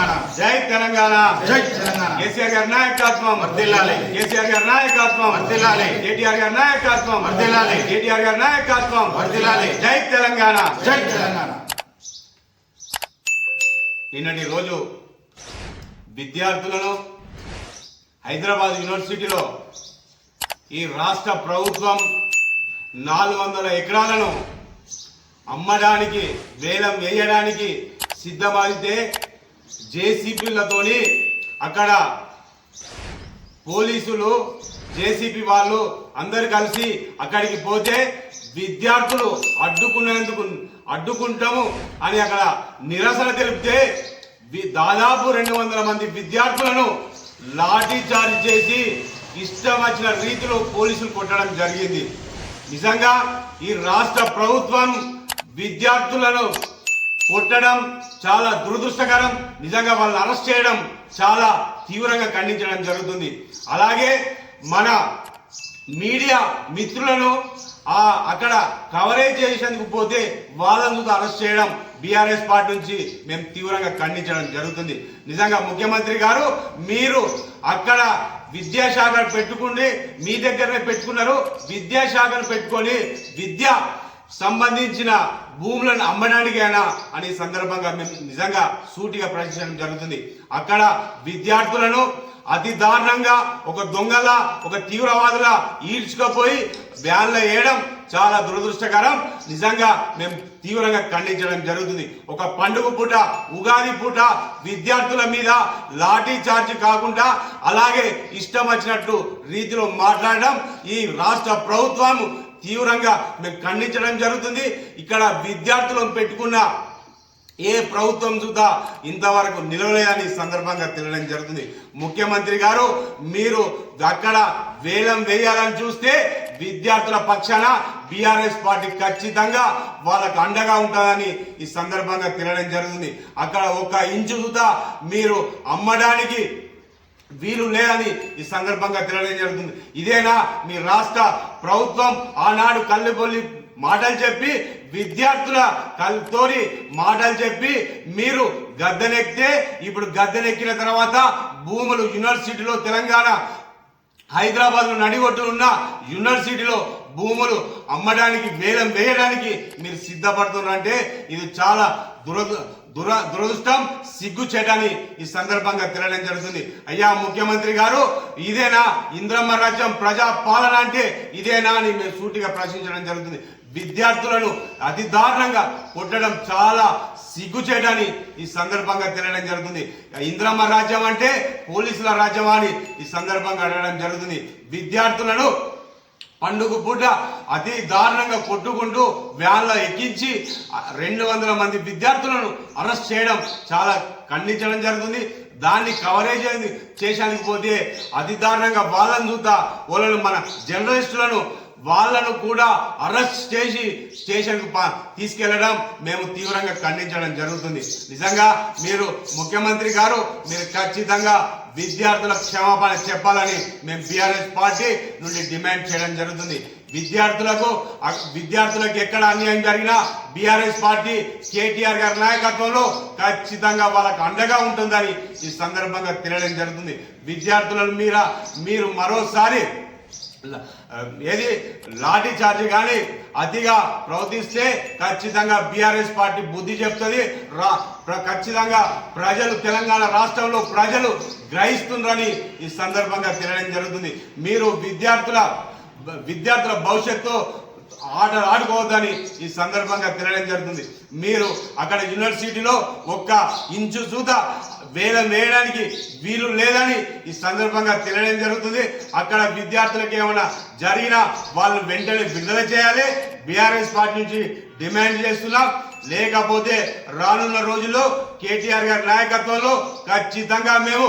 తెలంగాణ జై తెలంగాణ జై తెలంగాణ కేసీఆర్ గారి నాయకత్వం వర్ధిల్లాలి. కేసీఆర్ గారి నాయకత్వం వర్ధిల్లాలి. కేటీఆర్ గారి నాయకత్వం వర్ధిల్లాలి. కేటీఆర్ గారి నాయకత్వం వర్ధిల్లాలి. జై తెలంగాణ జై తెలంగాణ నిన్నటి రోజు విద్యార్థులను హైదరాబాద్ యూనివర్సిటీలో ఈ రాష్ట్ర ప్రభుత్వం నాలుగు వందల ఎకరాలను అమ్మడానికి వేలం వేయడానికి సిద్ధమైతే జేసీపీలతోని అక్కడ పోలీసులు జేసీపీ వాళ్ళు అందరు కలిసి అక్కడికి పోతే విద్యార్థులు అడ్డుకునేందుకు అడ్డుకుంటాము అని అక్కడ నిరసన తెలిపితే దాదాపు రెండు వందల మంది విద్యార్థులను లాఠీ చార్జ్ చేసి ఇష్టం వచ్చిన రీతిలో పోలీసులు కొట్టడం జరిగింది. నిజంగా ఈ రాష్ట్ర ప్రభుత్వం విద్యార్థులను కొట్టడం చాలా దురదృష్టకరం. నిజంగా వాళ్ళని అరెస్ట్ చేయడం చాలా తీవ్రంగా ఖండించడం జరుగుతుంది. అలాగే మన మీడియా మిత్రులను ఆ అక్కడ కవరేజ్ చేసేందుకు పోతే వాళ్ళను అరెస్ట్ చేయడం బీఆర్ఎస్ పార్టీ నుంచి మేము తీవ్రంగా ఖండించడం జరుగుతుంది. నిజంగా ముఖ్యమంత్రి గారు మీరు అక్కడ విద్యాశాఖను పెట్టుకుని మీ దగ్గరనే పెట్టుకున్నారు. విద్యాశాఖను పెట్టుకొని విద్య సంబంధించిన భూములను అమ్మడానికైనా అని సందర్భంగా మేము నిజంగా సూటిగా ప్రశ్నించడం జరుగుతుంది. అక్కడ విద్యార్థులను అతి దారుణంగా ఒక దొంగలా ఒక తీవ్రవాదులా ఈడ్చుకపోయి వ్యాన్లో వేయడం చాలా దురదృష్టకరం. నిజంగా మేము తీవ్రంగా ఖండించడం జరుగుతుంది. ఒక పండుగ పూట ఉగాది పూట విద్యార్థుల మీద లాఠీ చార్జ్ కాకుండా అలాగే ఇష్టం వచ్చినట్టు రీతిలో మాట్లాడడం ఈ రాష్ట్ర ప్రభుత్వం తీవ్రంగా మేము ఖండించడం జరుగుతుంది. ఇక్కడ విద్యార్థులను పెట్టుకున్న ఏ ప్రభుత్వం చూద్దా ఇంతవరకు నిలవలేదని సందర్భంగా తెలియడం జరుగుతుంది. ముఖ్యమంత్రి గారు మీరు అక్కడ వేలం వేయాలని చూస్తే విద్యార్థుల పక్షాన బీఆర్ఎస్ పార్టీ ఖచ్చితంగా వాళ్ళకు అండగా ఉంటుందని ఈ సందర్భంగా తెలియడం జరుగుతుంది. అక్కడ ఒక ఇంచు చూద్దా మీరు అమ్మడానికి వీలు లేదని ఈ సందర్భంగా తెలియడం జరుగుతుంది. ఇదేనా మీ రాష్ట్ర ప్రభుత్వం ఆనాడు కళ్ళుబొల్లి మాటలు చెప్పి విద్యార్థుల కళ్ళతోని మాటలు చెప్పి మీరు గద్దెనెక్కితే ఇప్పుడు గద్దెనెక్కిన తర్వాత భూములు యూనివర్సిటీలో తెలంగాణ హైదరాబాద్లో నడిగొట్టు ఉన్న యూనివర్సిటీలో భూములు అమ్మడానికి వేలం వేయడానికి మీరు సిద్ధపడుతున్నారంటే ఇది చాలా దురద దుర దురదృష్టం సిగ్గు ఈ సందర్భంగా తెలియడం జరుగుతుంది. అయ్యా ముఖ్యమంత్రి గారు ఇదేనా ఇంద్రమ్మ రాజ్యం ప్రజా పాలన అంటే ఇదేనా అని మేము సూటిగా ప్రశ్నించడం జరుగుతుంది. విద్యార్థులను అతి దారుణంగా కొట్టడం చాలా సిగ్గు చేయడాన్ని ఈ సందర్భంగా తెలియడం జరుగుతుంది. ఇంద్రమ్మ రాజ్యం అంటే పోలీసుల రాజ్యం అని ఈ సందర్భంగా అడగడం జరుగుతుంది. విద్యార్థులను పండుగ పూట అతి దారుణంగా కొట్టుకుంటూ వ్యాన్లో ఎక్కించి రెండు వందల మంది విద్యార్థులను అరెస్ట్ చేయడం చాలా ఖండించడం జరుగుతుంది. దాన్ని కవరేజ్ అనేది పోతే అతి దారుణంగా వాళ్ళని చూద్దా వాళ్ళను మన జర్నలిస్టులను వాళ్ళను కూడా అరెస్ట్ చేసి స్టేషన్కు తీసుకెళ్ళడం మేము తీవ్రంగా ఖండించడం జరుగుతుంది. నిజంగా మీరు ముఖ్యమంత్రి గారు మీరు ఖచ్చితంగా విద్యార్థుల క్షమాపణ చెప్పాలని మేము బీఆర్ఎస్ పార్టీ నుండి డిమాండ్ చేయడం జరుగుతుంది. విద్యార్థులకు విద్యార్థులకు ఎక్కడ అన్యాయం జరిగినా బీఆర్ఎస్ పార్టీ కేటీఆర్ గారి నాయకత్వంలో ఖచ్చితంగా వాళ్ళకు అండగా ఉంటుందని ఈ సందర్భంగా తెలియడం జరుగుతుంది. విద్యార్థులను మీద మీరు మరోసారి ఏది? లాఠీ చార్జ్ కానీ అతిగా ప్రవర్తిస్తే ఖచ్చితంగా బీఆర్ఎస్ పార్టీ బుద్ధి చెప్తుంది. రా ఖచ్చితంగా ప్రజలు తెలంగాణ రాష్ట్రంలో ప్రజలు గ్రహిస్తుండ్రని ఈ సందర్భంగా తెలియడం జరుగుతుంది. మీరు విద్యార్థుల విద్యార్థుల భవిష్యత్తు ఆట ఆడుకోవద్దని ఈ సందర్భంగా తినడం జరుగుతుంది. మీరు అక్కడ యూనివర్సిటీలో ఒక్క ఇంచు చూత వేలం వేయడానికి వీలు లేదని ఈ సందర్భంగా తెలియడం జరుగుతుంది. అక్కడ విద్యార్థులకు ఏమైనా జరిగినా వాళ్ళు వెంటనే విడుదల చేయాలి. బీఆర్ఎస్ పార్టీ నుంచి డిమాండ్ చేస్తున్నాం. లేకపోతే రానున్న రోజుల్లో కేటీఆర్ గారి నాయకత్వంలో ఖచ్చితంగా మేము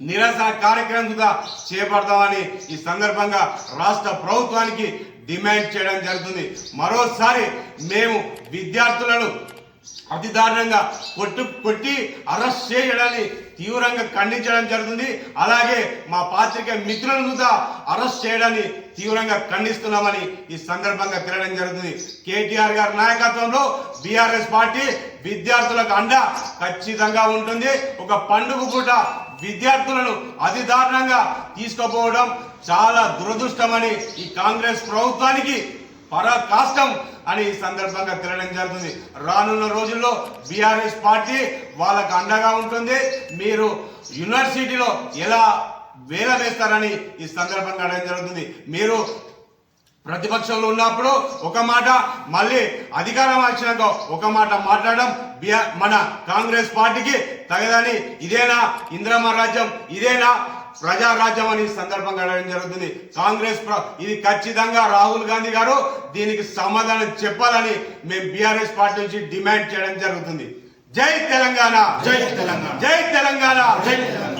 నిరసన కార్యక్రమం చేపడతామని ఈ సందర్భంగా రాష్ట్ర ప్రభుత్వానికి డిమాండ్ చేయడం జరుగుతుంది. మరోసారి మేము విద్యార్థులను అతి దారుణంగా కొట్టు కొట్టి అరెస్ట్ చేయడాన్ని తీవ్రంగా ఖండించడం జరుగుతుంది. అలాగే మా పాత్రిక మిత్రులను కూడా అరెస్ట్ చేయడాన్ని తీవ్రంగా ఖండిస్తున్నామని ఈ సందర్భంగా తిరగడం జరుగుతుంది. కేటీఆర్ గారి నాయకత్వంలో బీఆర్ఎస్ పార్టీ విద్యార్థులకు అండ ఖచ్చితంగా ఉంటుంది. ఒక పండుగ పూట విద్యార్థులను అతి దారుణంగా తీసుకుపోవడం చాలా దురదృష్టమని ఈ కాంగ్రెస్ ప్రభుత్వానికి పరాకాష్టం అని ఈ సందర్భంగా తెలియడం జరుగుతుంది. రానున్న రోజుల్లో బీఆర్ఎస్ పార్టీ వాళ్ళకు అండగా ఉంటుంది. మీరు యూనివర్సిటీలో ఎలా వేల వేస్తారని ఈ సందర్భంగా అడగడం జరుగుతుంది. మీరు ప్రతిపక్షంలో ఉన్నప్పుడు ఒక మాట మళ్ళీ అధికారం వచ్చినాక ఒక మాట మాట్లాడడం మన కాంగ్రెస్ పార్టీకి తగదని. ఇదేనా ఇంద్రమ రాజ్యం? ఇదేనా ప్రజారాజ్యం అని సందర్భంగా అడగడం జరుగుతుంది. కాంగ్రెస్ ఇది ఖచ్చితంగా రాహుల్ గాంధీ గారు దీనికి సమాధానం చెప్పాలని మేము బీఆర్ఎస్ పార్టీ నుంచి డిమాండ్ చేయడం జరుగుతుంది. జై తెలంగాణ! జై తెలంగాణ! జై తెలంగాణ! జై తెలంగాణ!